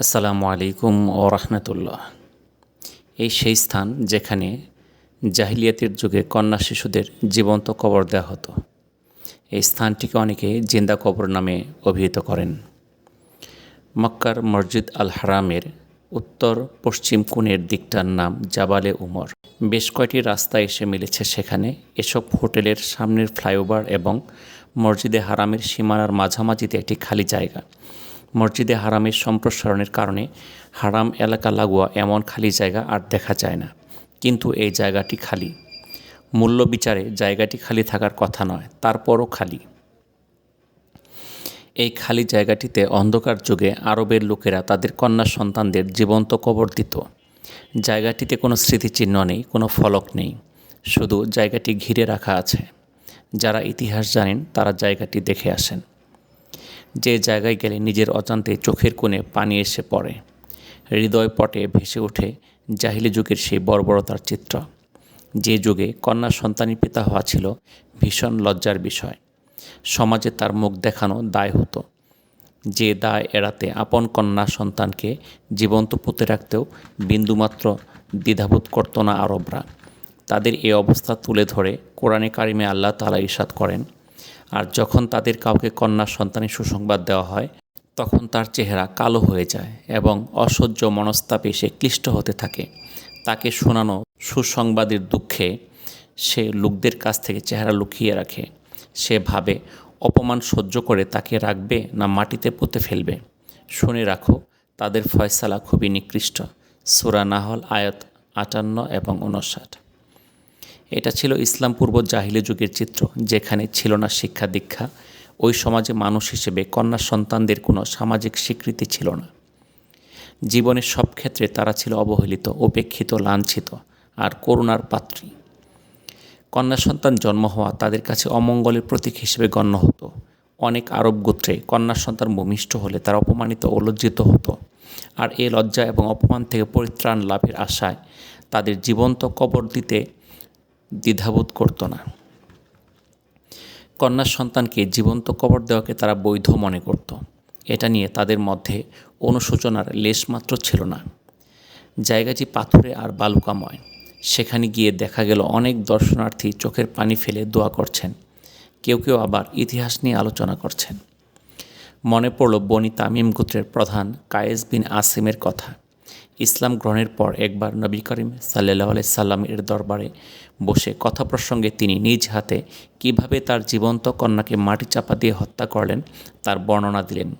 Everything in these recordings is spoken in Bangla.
আসসালামু আলাইকুম ও রহমতুল্লাহ। এই সেই স্থান যেখানে জাহিলিয়াতের যুগে কন্যা শিশুদের জীবন্ত কবর দেওয়া হতো। এই স্থানটিকে অনেকে জিন্দা কবর নামে অভিহিত করেন। মক্কার মসজিদ আল হারামের উত্তর পশ্চিম কোণের দিকটার নাম জাবালে উমর। বেশ কয়টি রাস্তা এসে মিলেছে সেখানে। এসব হোটেলের সামনের ফ্লাইওভার এবং মসজিদে হারামের সীমানার মাঝামাঝিতে একটি খালি জায়গা। মসজিদে হারামের সম্প্রসারণের কারণে হারাম এলাকা লাগোয়া এমন খালি জায়গা আর দেখা যায় না। কিন্তু এই জায়গাটি খালি। মূল্য বিচারে জায়গাটি খালি থাকার কথা নয়, তারপরও খালি। এই খালি জায়গাটিতে অন্ধকার যুগে আরবের লোকেরা তাদের কন্যা সন্তানদের জীবন্ত কবর দিত। জায়গাটিতে কোনো স্মৃতিচিহ্ন নেই, কোনো ফলক নেই। শুধু জায়গাটি ঘিরে রাখা আছে। যারা ইতিহাস জানেন, তারা জায়গাটি দেখে আসেন। যে জায়গায় গেলে নিজের অজান্তে চোখের কোণে পানি এসে পড়ে, হৃদয় পটে ভেসে ওঠে জাহিলি যুগের সেই বর্বরতার চিত্র। যে যুগে কন্যা সন্তানী পিতা হওয়া ছিল ভীষণ লজ্জার বিষয়। সমাজে তার মুখ দেখানো দায় হতো। যে দায় এড়াতে আপন কন্যা সন্তানকে জীবন্ত পুঁতে রাখতেও বিন্দুমাত্র দ্বিধাবোধ করত না আরবরা। তাদের এই অবস্থা তুলে ধরে কোরআনে কারিমে আল্লাহ তালা ইসাদ করেন আর যখন তাদের কাউকে কন্যা সন্তানের সুসংবাদ দেওয়া হয়, তখন তার চেহারা কালো হয়ে যায় এবং অসহ্য মনস্তাপে সে ক্লিষ্ট হতে থাকে। তাকে শোনানো সুসংবাদের দুঃখে সে লোকদের কাছ থেকে চেহারা লুকিয়ে রাখে। সে ভাবে, অপমান সহ্য করে তাকে রাখবে না মাটিতে পুঁতে ফেলবে। শুনে রাখো, তাদের ফয়সালা খুবই নিকৃষ্ট। সুরা নাহল আয়াত আটান্ন এবং উনষাট এটা ছিল ইসলাম পূর্ব জাহিলি যুগের চিত্র, যেখানে ছিল না শিক্ষা দীক্ষা। ওই সমাজে মানুষ হিসেবে কন্যা সন্তানদের কোনো সামাজিক স্বীকৃতি ছিল না। জীবনের সব ক্ষেত্রে তারা ছিল অবহেলিত, উপেক্ষিত, লাঞ্ছিত আর করুণার পাত্রী। কন্যা সন্তান জন্ম হওয়া তাদের কাছে অমঙ্গলের প্রতীক হিসেবে গণ্য হতো। অনেক আরব গোত্রে কন্যা সন্তান ভূমিষ্ঠ হলে তারা অপমানিত ও লজ্জিত হতো। আর এই লজ্জা এবং অপমান থেকে পরিত্রাণ লাভের আশায় তাদের জীবন্ত কবর দিতে দ্বিধাবোধ করত না। কন্যা সন্তানকে জীবন্ত কবর দেওয়াকে তারা বৈধ মনে করত। এটা নিয়ে তাদের মধ্যে অনুশোচনার লেশমাত্র ছিল না। জায়গাটি পাথরে আর বালুকাময়। সেখানে গিয়ে দেখা গেল অনেক দর্শনার্থী চোখের পানি ফেলে দোয়া করছেন। কেউ কেউ আবার ইতিহাস নিয়ে আলোচনা করছেন। মনে পড়ল বনি তামিম গোত্রের প্রধান কায়েস বিন আসিমের কথা। ইসলাম গ্রহণের পর একবার নবী করিম সাল্লাহ সাল্লামের দরবারে বসে কথা প্রসঙ্গে তিনি নিজ হাতে কীভাবে তার জীবন্ত কন্যাকে মাটি চাপা দিয়ে হত্যা করলেন, তার বর্ণনা দিলেন।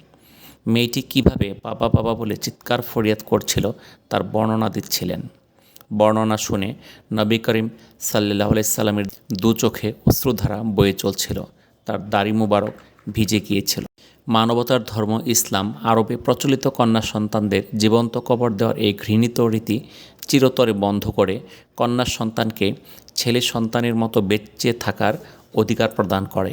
মেয়েটি কীভাবে বাবা বাবা বলে চিৎকার, ফরিয়াদ করছিল, তার বর্ণনা দিচ্ছিলেন। বর্ণনা শুনে নবী করিম সাল্লাহ সাল্লামের দু চোখে অশ্রুধারা বয়ে চলছিল, তার দাড়ি মুবারক ভিজে গিয়েছিল। মানবতার ধর্ম, ইসলাম, আরবে প্রচলিত কন্যা সন্তানদের জীবন্ত কবর দেওয়ার এই ঘৃণিত রীতি চিরতরে বন্ধ করে কন্যা সন্তানকে ছেলে সন্তানের মতো বেঁচে থাকার অধিকার প্রদান করে।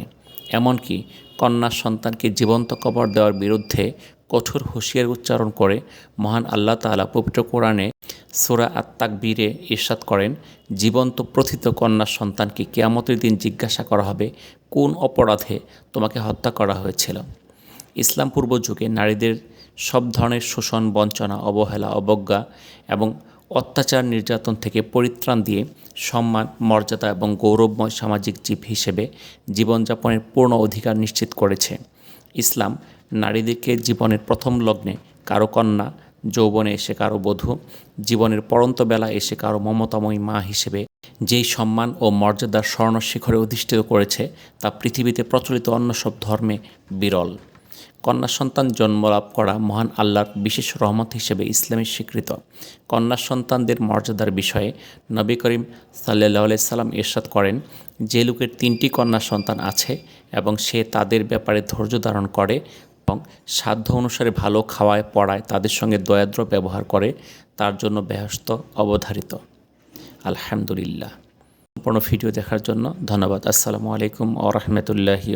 এমনকি কন্যা সন্তানকে জীবন্ত কবর দেওয়ার বিরুদ্ধে কঠোর হুঁশিয়ার উচ্চারণ করে মহান আল্লাহ তালা পবিত্র কোরআনে সোরা আত্মাক বীরে ইরশাদ করেন, জীবন্ত প্রথিত কন্যা সন্তানকে কেয়ামতের দিন জিজ্ঞাসা করা হবে, কোন অপরাধে তোমাকে হত্যা করা হয়েছিল? ইসলাম পূর্ব যুগে নারীদের সব ধরনের শোষণ, বঞ্চনা, অবহেলা, অবজ্ঞা এবং অত্যাচার নির্যাতন থেকে পরিত্রাণ দিয়ে সম্মান, মর্যাদা এবং গৌরবময় সামাজিক জীব হিসেবে জীবনযাপনের পূর্ণ অধিকার নিশ্চিত করেছে। ইসলাম নারীদেরকে জীবনের প্রথম লগ্নে কারও কন্যা, যৌবনে এসে কারও বধূ, জীবনের পরন্ত বেলা এসে কারও মমতাময়ী মা হিসেবে যেই সম্মান ও মর্যাদার স্বর্ণ শিখরে অধিষ্ঠিত করেছে, তা পৃথিবীতে প্রচলিত অন্য সব ধর্মে বিরল। কন্যা সন্তান জন্মলাভ করা মহান আল্লাহর বিশেষ রহমত হিসেবে ইসলামের স্বীকৃত। কন্যা সন্তানদের মর্যাদার বিষয়ে নবী করিম সাল্লাহ সাল্লাম ইরশাদ করেন, যে লোকের তিনটি কন্যা সন্তান আছে এবং সে তাদের ব্যাপারে ধৈর্য ধারণ করে এবং সাধ্য অনুসারে ভালো খাওয়ায়, পড়ায়, তাদের সঙ্গে দয়াদ্র ব্যবহার করে, তার জন্য ব্যস্ত অবধারিত। আলহামদুলিল্লাহ। সম্পূর্ণ ভিডিও দেখার জন্য ধন্যবাদ। আসসালামু আলাইকুম ও রহমতুল্লাহি